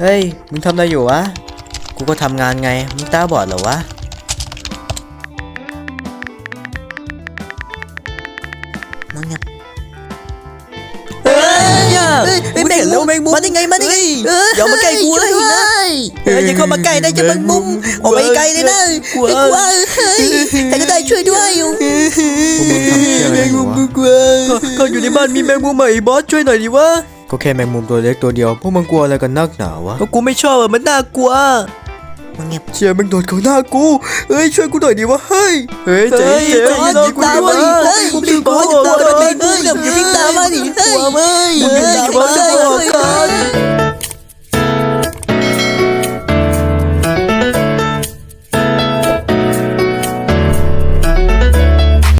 เฮ้ย มึงทำอะไรอยู่วะ กูก็ทำงานไง มึงตาบอดเหรอวะ มึงเนี่ยเฮ้ยเฮ้ยมึงเห็นแล้วแมงมุมมาได้ไงมาได้ไงเฮ้ยอย่ามาใกล้กูเลยนะเอออย่าเข้ามาใกล้นะจะแมงมุมออกไปไกลเลยนะกลัวไอ้กลัวเฮ้ยใครก็ได้ช่วยด้วยพวกมึงทำเหี้ยอะไรกันอยู่วะกลัวก็อยู่ในบ้านมีแมงมุมใหม่บอสช่วยหน่อยดิวะ ก็แค่แมงมุมตัวเล็กตัวเดียวพวกมึงกลัวอะไรกันนักหนาวะกูไม่ชอบมันน่ากลัวมึงเงียบเชียร์มึงโดดเขาหน้ากูเฮ้ยช่วยกูหน่อยดิวะเฮ้ยเฮ้ยเจ๊เจ๊อย่าดีกูด้วยเฮ้ยกูดีกูด้วยเฮ้ยอย่าวิ่งตามมาดิเฮ้ยกลัวมาก